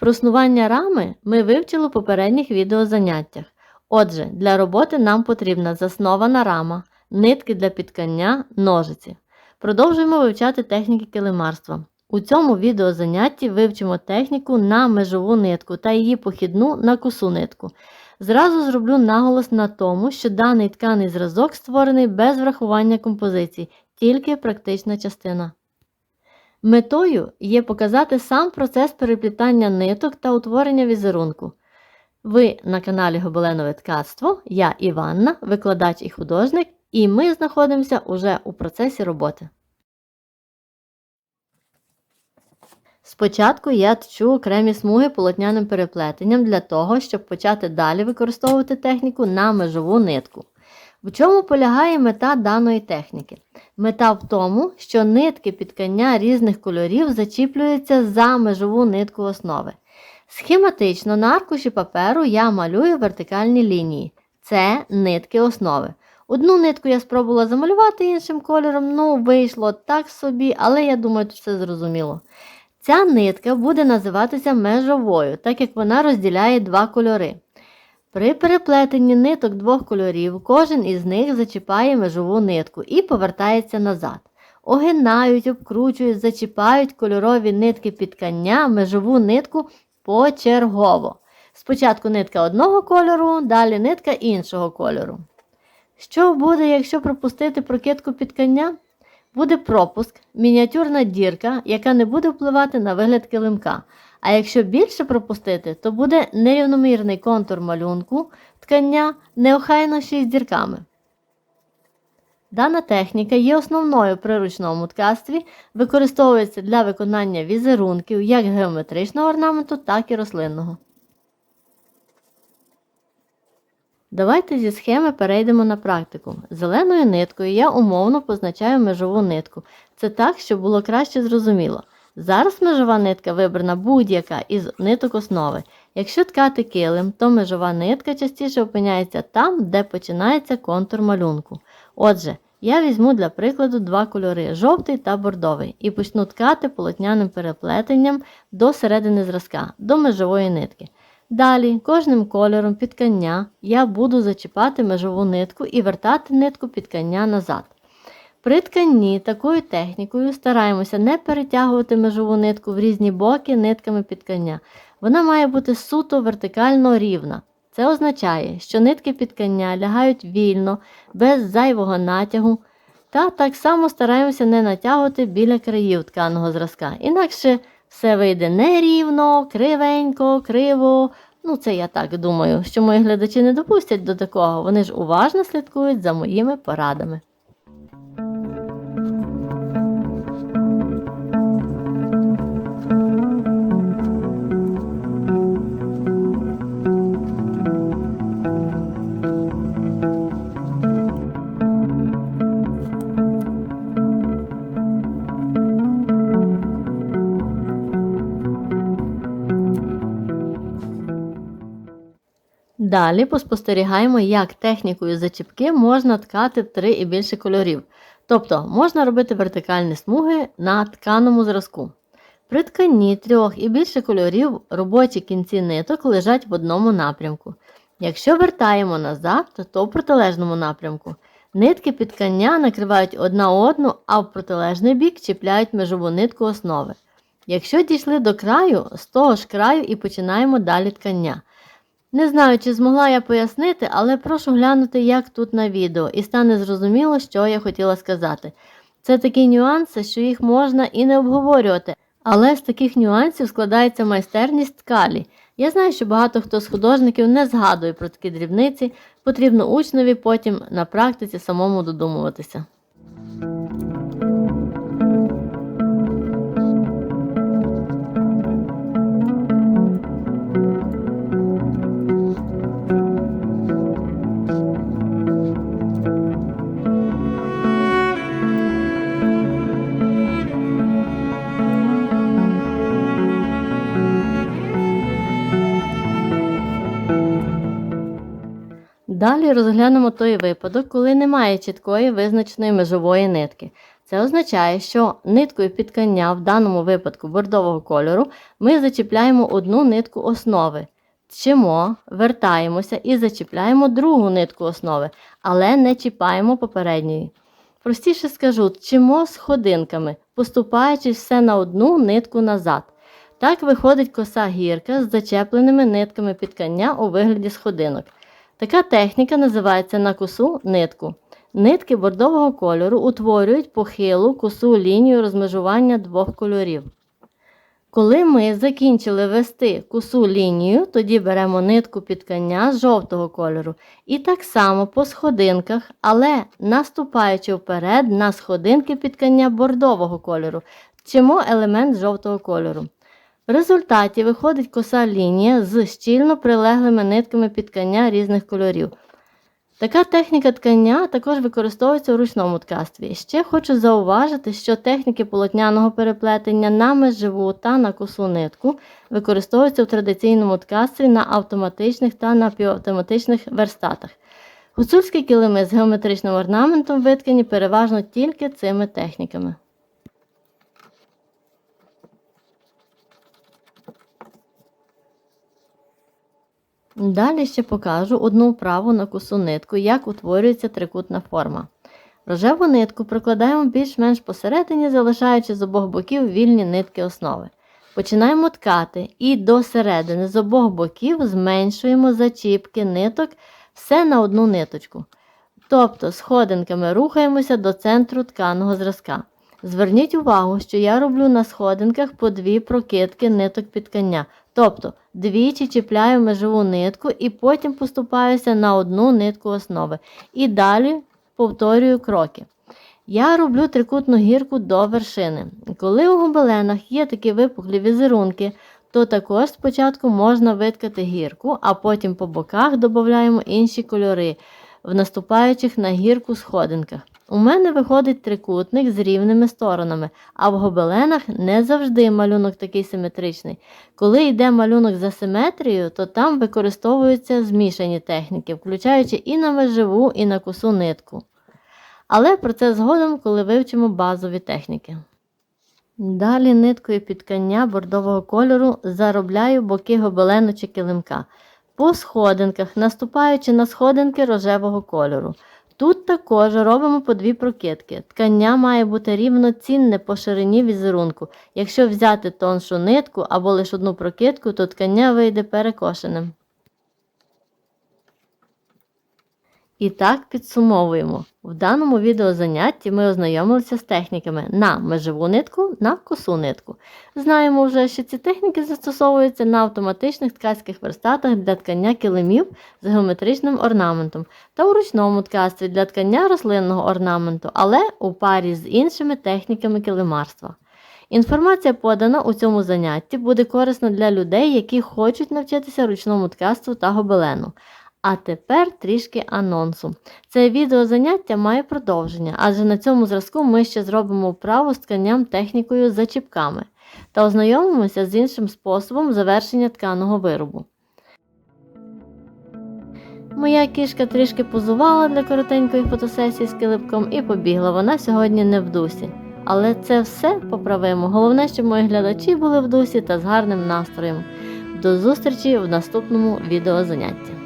Проснування рами ми вивчили у попередніх відеозаняттях. Отже, для роботи нам потрібна заснована рама, нитки для підкання, ножиці. Продовжуємо вивчати техніки килимарства. У цьому відеозанятті вивчимо техніку на межову нитку та її похідну на косу нитку. Зразу зроблю наголос на тому, що даний тканий зразок створений без врахування композицій, тільки практична частина. Метою є показати сам процес переплітання ниток та утворення візерунку. Ви на каналі Гобеленове ткацтво, я Іванна, викладач і художник, і ми знаходимося уже у процесі роботи. Спочатку я тчу окремі смуги полотняним переплетенням для того, щоб почати далі використовувати техніку на межову нитку. В чому полягає мета даної техніки? Мета в тому, що нитки підкання різних кольорів зачіплюються за межову нитку основи. Схематично на аркуші паперу я малюю вертикальні лінії. Це нитки основи. Одну нитку я спробувала замалювати іншим кольором, ну вийшло так собі, але я думаю, тут все зрозуміло. Ця нитка буде називатися межовою, так як вона розділяє два кольори. При переплетенні ниток двох кольорів кожен із них зачіпає межову нитку і повертається назад. Огинають, обкручують, зачіпають кольорові нитки підкання межову нитку почергово. Спочатку нитка одного кольору, далі нитка іншого кольору. Що буде, якщо пропустити прокидку підкання? Буде пропуск, мініатюрна дірка, яка не буде впливати на вигляд килимка. А якщо більше пропустити, то буде нерівномірний контур малюнку ткання неохайно неохайнощі з дірками. Дана техніка є основною при ручному ткацтві, використовується для виконання візерунків як геометричного орнаменту, так і рослинного. Давайте зі схеми перейдемо на практику. Зеленою ниткою я умовно позначаю межову нитку. Це так, щоб було краще зрозуміло. Зараз межова нитка вибрана будь-яка із ниток основи. Якщо ткати килим, то межова нитка частіше опиняється там, де починається контур малюнку. Отже, я візьму для прикладу два кольори жовтий та бордовий, і почну ткати полотняним переплетенням до середини зразка, до межової нитки. Далі кожним кольором підкання я буду зачіпати межову нитку і вертати нитку підкання назад. При тканні такою технікою стараємося не перетягувати межову нитку в різні боки нитками підкання. Вона має бути суто вертикально рівна. Це означає, що нитки підкання лягають вільно, без зайвого натягу. Та так само стараємося не натягувати біля країв тканого зразка. Інакше все вийде нерівно, кривенько, криво. Ну, це я так думаю, що мої глядачі не допустять до такого. Вони ж уважно слідкують за моїми порадами. Далі поспостерігаємо, як технікою зачіпки можна ткати три і більше кольорів. Тобто можна робити вертикальні смуги на тканому зразку. При тканні трьох і більше кольорів робочі кінці ниток лежать в одному напрямку. Якщо вертаємо назад, то в протилежному напрямку. Нитки під ткання накривають одна одну, а в протилежний бік чіпляють межову нитку основи. Якщо дійшли до краю, з того ж краю і починаємо далі ткання. Не знаю, чи змогла я пояснити, але прошу глянути, як тут на відео, і стане зрозуміло, що я хотіла сказати. Це такі нюанси, що їх можна і не обговорювати, але з таких нюансів складається майстерність ткалі. Я знаю, що багато хто з художників не згадує про такі дрібниці, потрібно учневі потім на практиці самому додумуватися. Далі розглянемо той випадок, коли немає чіткої визначеної межової нитки. Це означає, що ниткою підкання, в даному випадку бордового кольору, ми зачіпляємо одну нитку основи. Тчимо, вертаємося і зачіпляємо другу нитку основи, але не чіпаємо попередньої. Простіше скажу, тчимо сходинками, поступаючи все на одну нитку назад. Так виходить коса гірка з зачепленими нитками підкання у вигляді сходинок. Така техніка називається на косу нитку. Нитки бордового кольору утворюють похилу косу лінію розмежування двох кольорів. Коли ми закінчили вести косу лінію, тоді беремо нитку підкання жовтого кольору. І так само по сходинках, але наступаючи вперед на сходинки підкання бордового кольору, вчимо елемент жовтого кольору. В результаті виходить коса лінія з щільно прилеглими нитками підкання різних кольорів. Така техніка ткання також використовується у ручному ткацтві. Ще хочу зауважити, що техніки полотняного переплетення на меживу та на косу нитку використовуються в традиційному ткацтві на автоматичних та напівавтоматичних верстатах. Гуцульські килими з геометричним орнаментом виткані переважно тільки цими техніками. Далі ще покажу одну вправу на косу нитку, як утворюється трикутна форма. Рожеву нитку прикладаємо більш-менш посередині, залишаючи з обох боків вільні нитки основи. Починаємо ткати і до середини з обох боків зменшуємо зачіпки ниток все на одну ниточку. Тобто сходинками рухаємося до центру тканого зразка. Зверніть увагу, що я роблю на сходинках по дві прокидки ниток підкання. Тобто двічі чіпляю межову нитку і потім поступаюся на одну нитку основи. І далі повторюю кроки. Я роблю трикутну гірку до вершини. Коли у гобеленах є такі випуклі візерунки, то також спочатку можна виткати гірку, а потім по боках додаємо інші кольори в наступаючих на гірку сходинках. У мене виходить трикутник з рівними сторонами, а в гобеленах не завжди малюнок такий симетричний. Коли йде малюнок за симетрією, то там використовуються змішані техніки, включаючи і на меживу, і на косу нитку. Але про це згодом, коли вивчимо базові техніки. Далі ниткою підкання бордового кольору заробляю боки гобелену чи килимка. По сходинках, наступаючи на сходинки рожевого кольору. Тут також робимо по дві прокидки. Ткання має бути рівноцінне по ширині візерунку. Якщо взяти тоншу нитку або лише одну прокидку, то ткання вийде перекошеним. І так підсумовуємо. В даному відеозанятті ми ознайомилися з техніками на межеву нитку, на косу нитку. Знаємо вже, що ці техніки застосовуються на автоматичних ткацьких верстатах для ткання килимів з геометричним орнаментом та у ручному ткацтві для ткання рослинного орнаменту, але у парі з іншими техніками килимарства. Інформація подана у цьому занятті буде корисна для людей, які хочуть навчитися ручному ткацтву та гобелену. А тепер трішки анонсу. Це відеозаняття має продовження, адже на цьому зразку ми ще зробимо вправу з тканням технікою зачіпками та ознайомимося з іншим способом завершення тканого виробу. Моя кішка трішки позувала для коротенької фотосесії з килипком і побігла. Вона сьогодні не в дусі. Але це все поправимо. Головне, щоб мої глядачі були в дусі та з гарним настроєм. До зустрічі в наступному відеозанятті.